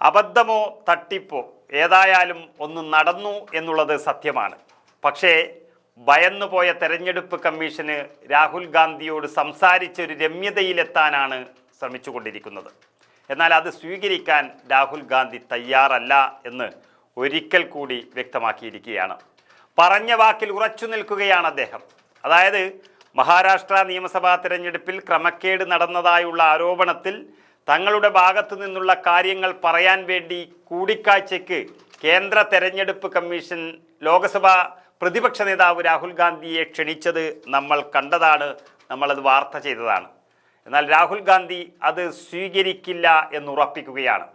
അബദ്ധമോ തട്ടിപ്പോ ഏതായാലും ഒന്ന് നടന്നു എന്നുള്ളത് സത്യമാണ്. പക്ഷേ ഭയന്നുപോയ തെരഞ്ഞെടുപ്പ് കമ്മീഷന് രാഹുൽ ഗാന്ധിയോട് സംസാരിച്ചൊരു രമ്യതയിലെത്താനാണ് ശ്രമിച്ചുകൊണ്ടിരിക്കുന്നത്. എന്നാൽ അത് സ്വീകരിക്കാൻ രാഹുൽ ഗാന്ധി തയ്യാറല്ല എന്ന് ഒരിക്കൽ കൂടി വ്യക്തമാക്കിയിരിക്കുകയാണ്. പറഞ്ഞ വാക്കിൽ ഉറച്ചു നിൽക്കുകയാണ് അദ്ദേഹം. അതായത് മഹാരാഷ്ട്ര നിയമസഭാ തെരഞ്ഞെടുപ്പിൽ ക്രമക്കേട് നടന്നതായുള്ള ആരോപണത്തിൽ തങ്ങളുടെ ഭാഗത്തു നിന്നുള്ള കാര്യങ്ങൾ പറയാൻ വേണ്ടി കൂടിക്കാഴ്ചയ്ക്ക് കേന്ദ്ര തെരഞ്ഞെടുപ്പ് കമ്മീഷൻ ലോക്സഭാ പ്രതിപക്ഷ നേതാവ് രാഹുൽ ഗാന്ധിയെ ക്ഷണിച്ചത് നമ്മൾ കണ്ടതാണ് നമ്മളത് വാർത്ത ചെയ്തതാണ്. എന്നാൽ രാഹുൽ ഗാന്ധി അത് സ്വീകരിക്കില്ല എന്നുറപ്പിക്കുകയാണ്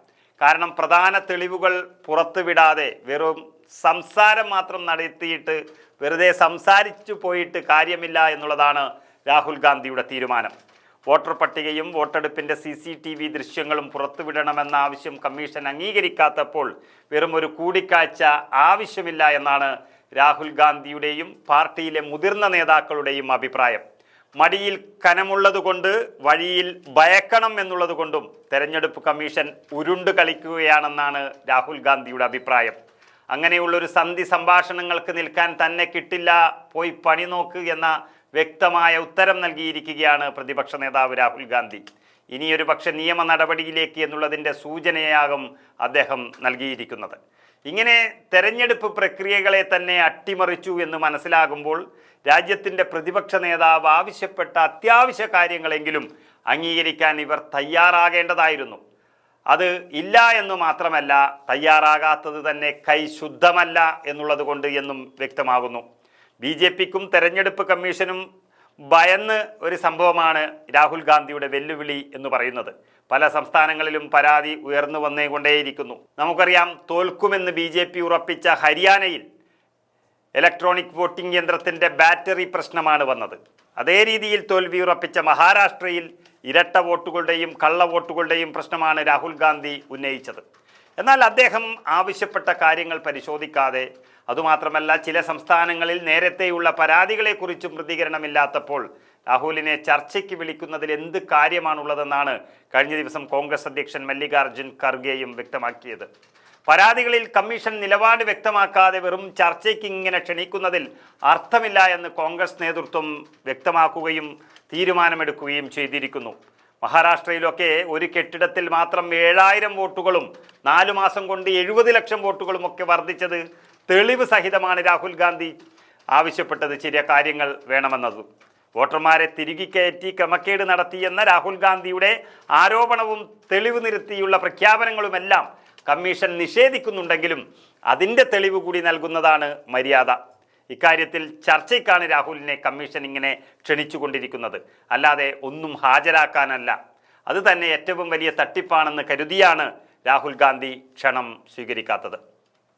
കാരണം പ്രധാന തെളിവുകൾ പുറത്തുവിടാതെ വെറും സംസാരം മാത്രം നടത്തിയിട്ട് വെറുതെ സംസാരിച്ചു പോയിട്ട് കാര്യമില്ല എന്നുള്ളതാണ് രാഹുൽ ഗാന്ധിയുടെ തീരുമാനം. വോട്ടർ പട്ടികയും വോട്ടെടുപ്പിന്റെ സി സി ടി വി ദൃശ്യങ്ങളും പുറത്തുവിടണമെന്ന ആവശ്യം കമ്മീഷൻ അംഗീകരിക്കാത്തപ്പോൾ വെറും ഒരു കൂടിക്കാഴ്ച ആവശ്യമില്ല എന്നാണ് രാഹുൽ ഗാന്ധിയുടെയും പാർട്ടിയിലെ മുതിർന്ന നേതാക്കളുടെയും അഭിപ്രായം. മടിയിൽ കനമുള്ളതുകൊണ്ട് വഴിയിൽ ഭയക്കണം എന്നുള്ളതുകൊണ്ടും തെരഞ്ഞെടുപ്പ് കമ്മീഷൻ ഉരുണ്ട് കളിക്കുകയാണെന്നാണ് രാഹുൽ ഗാന്ധിയുടെ അഭിപ്രായം. അങ്ങനെയുള്ളൊരു സന്ധി സംഭാഷണങ്ങൾക്ക് നിൽക്കാൻ തന്നെ കിട്ടില്ല പോയി പണി നോക്ക് എന്ന വ്യക്തമായ ഉത്തരം നൽകിയിരിക്കുകയാണ് പ്രതിപക്ഷ നേതാവ് രാഹുൽ ഗാന്ധി. ഇനിയൊരു പക്ഷെ നിയമ നടപടിയിലേക്ക് എന്നുള്ളതിന്റെ സൂചനയാകും അദ്ദേഹം നൽകിയിരിക്കുന്നത്. ഇങ്ങനെ തെരഞ്ഞെടുപ്പ് പ്രക്രിയകളെ തന്നെ അട്ടിമറിച്ചു എന്ന് മനസ്സിലാകുമ്പോൾ രാജ്യത്തിന്റെ പ്രതിപക്ഷ നേതാവ് ആവശ്യപ്പെട്ട അത്യാവശ്യ കാര്യങ്ങളെങ്കിലും അംഗീകരിക്കാൻ ഇവർ തയ്യാറാകേണ്ടതായിരുന്നു. അത് ഇല്ല എന്ന് മാത്രമല്ല തയ്യാറാകാത്തത് തന്നെ കൈ ശുദ്ധമല്ല എന്നുള്ളത് കൊണ്ട് എന്നും വ്യക്തമാകുന്നു. ബി ജെ പിക്കും തെരഞ്ഞെടുപ്പ് കമ്മീഷനും ഭയന്ന് ഒരു സംഭവമാണ് രാഹുൽ ഗാന്ധിയുടെ വെല്ലുവിളി എന്ന് പറയുന്നത്. പല സംസ്ഥാനങ്ങളിലും പരാതി ഉയർന്നു വന്നുകൊണ്ടേയിരിക്കുന്നു. നമുക്കറിയാം തോൽക്കുമെന്ന് ബി ജെ പി ഉറപ്പിച്ച ഹരിയാനയിൽ ഇലക്ട്രോണിക് വോട്ടിംഗ് യന്ത്രത്തിന്റെ ബാറ്ററി പ്രശ്നമാണ് വന്നത്. അതേ രീതിയിൽ തോൽവി ഉറപ്പിച്ച മഹാരാഷ്ട്രയിൽ ഇരട്ട വോട്ടുകളുടെയും കള്ള വോട്ടുകളുടെയും പ്രശ്നമാണ് രാഹുൽ ഗാന്ധി ഉന്നയിച്ചത്. എന്നാൽ അദ്ദേഹം ആവശ്യപ്പെട്ട കാര്യങ്ങൾ പരിശോധിക്കാതെ അതുമാത്രമല്ല ചില സംസ്ഥാനങ്ങളിൽ നേരത്തെയുള്ള പരാതികളെക്കുറിച്ചും പ്രതികരണമില്ലാത്തപ്പോൾ രാഹുലിനെ ചർച്ചയ്ക്ക് വിളിക്കുന്നതിൽ എന്ത് കാര്യമാണുള്ളതെന്നാണ് കഴിഞ്ഞ ദിവസം കോൺഗ്രസ് അധ്യക്ഷൻ മല്ലികാർജുൻ ഖർഗെയും വ്യക്തമാക്കിയത്. പരാതികളിൽ കമ്മീഷൻ നിലപാട് വ്യക്തമാക്കാതെ വെറും ചർച്ചയ്ക്ക് ഇങ്ങനെ ക്ഷണിക്കുന്നതിൽ അർത്ഥമില്ല എന്ന് കോൺഗ്രസ് നേതൃത്വം വ്യക്തമാക്കുകയും തീരുമാനമെടുക്കുകയും ചെയ്തിരിക്കുന്നു. മഹാരാഷ്ട്രയിലൊക്കെ ഒരു കെട്ടിടത്തിൽ മാത്രം ഏഴായിരം വോട്ടുകളും നാലു മാസം കൊണ്ട് എഴുപത് ലക്ഷം വോട്ടുകളും ഒക്കെ വർദ്ധിച്ചത് തെളിവ് സഹിതമാണ് രാഹുൽ ഗാന്ധി ആവശ്യപ്പെട്ടത് ചില കാര്യങ്ങൾ വേണമെന്നത്. വോട്ടർമാരെ തിരികെ കയറ്റി ക്രമക്കേട് നടത്തിയെന്ന രാഹുൽ ഗാന്ധിയുടെ ആരോപണവും തെളിവ് നിരത്തിയുള്ള പ്രഖ്യാപനങ്ങളുമെല്ലാം കമ്മീഷൻ നിഷേധിക്കുന്നുണ്ടെങ്കിലും അതിന്റെ തെളിവ് കൂടി നൽകുന്നതാണ് മര്യാദ. ഇക്കാര്യത്തിൽ ചർച്ചയ്ക്കാണ് രാഹുലിനെ കമ്മീഷൻ ഇങ്ങനെ ക്ഷണിച്ചുകൊണ്ടിരിക്കുന്നത്. അല്ലാതെ ഒന്നും ഹാജരാക്കാനല്ല. അത് തന്നെ ഏറ്റവും വലിയ തട്ടിപ്പാണെന്ന് കരുതിയാണ് രാഹുൽ ഗാന്ധി ക്ഷണം സ്വീകരിക്കാത്തത്.